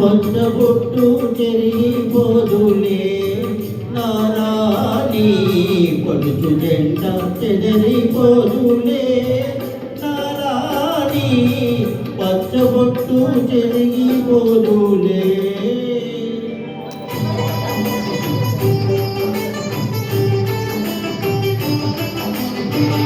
పొట్టబొట్టు చెరిగిపోదులే. నారాణి పొడుచు జెండ చెదరిపోదులే. నారాణి పచ్చబొట్టు చెరిగిపోదులే. you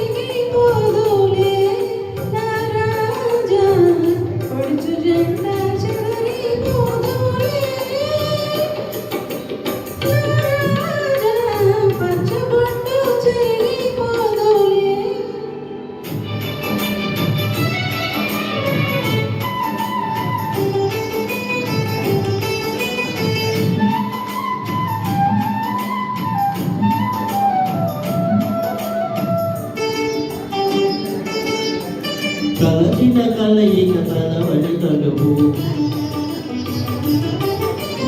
కలసిన కలయిక తలవని తలుపు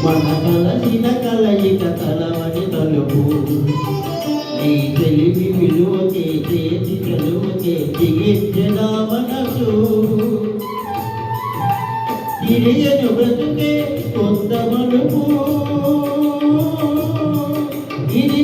మన కలసిన కలయిక తలవని తలుపు నీ తెలివి విలువకే చేతి చలువకే దిగించిన మనసు తిరియను బ్రతుకే కొత్త మనుపు ఇది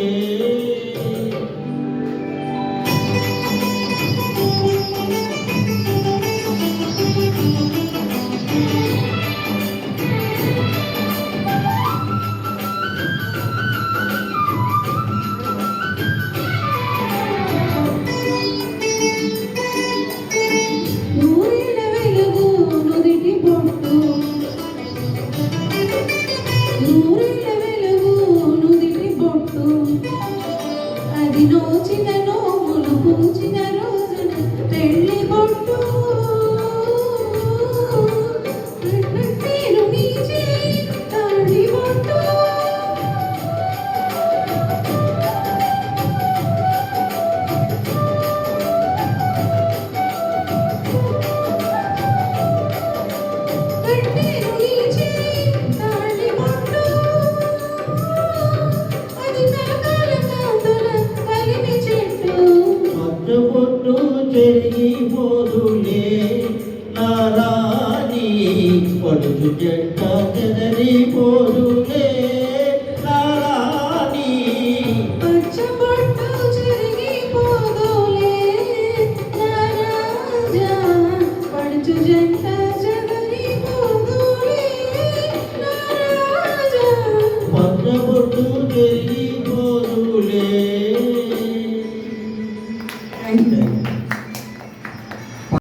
చెరిగిపోదులే నారాణి పడుచు జంట చెదరిపోదు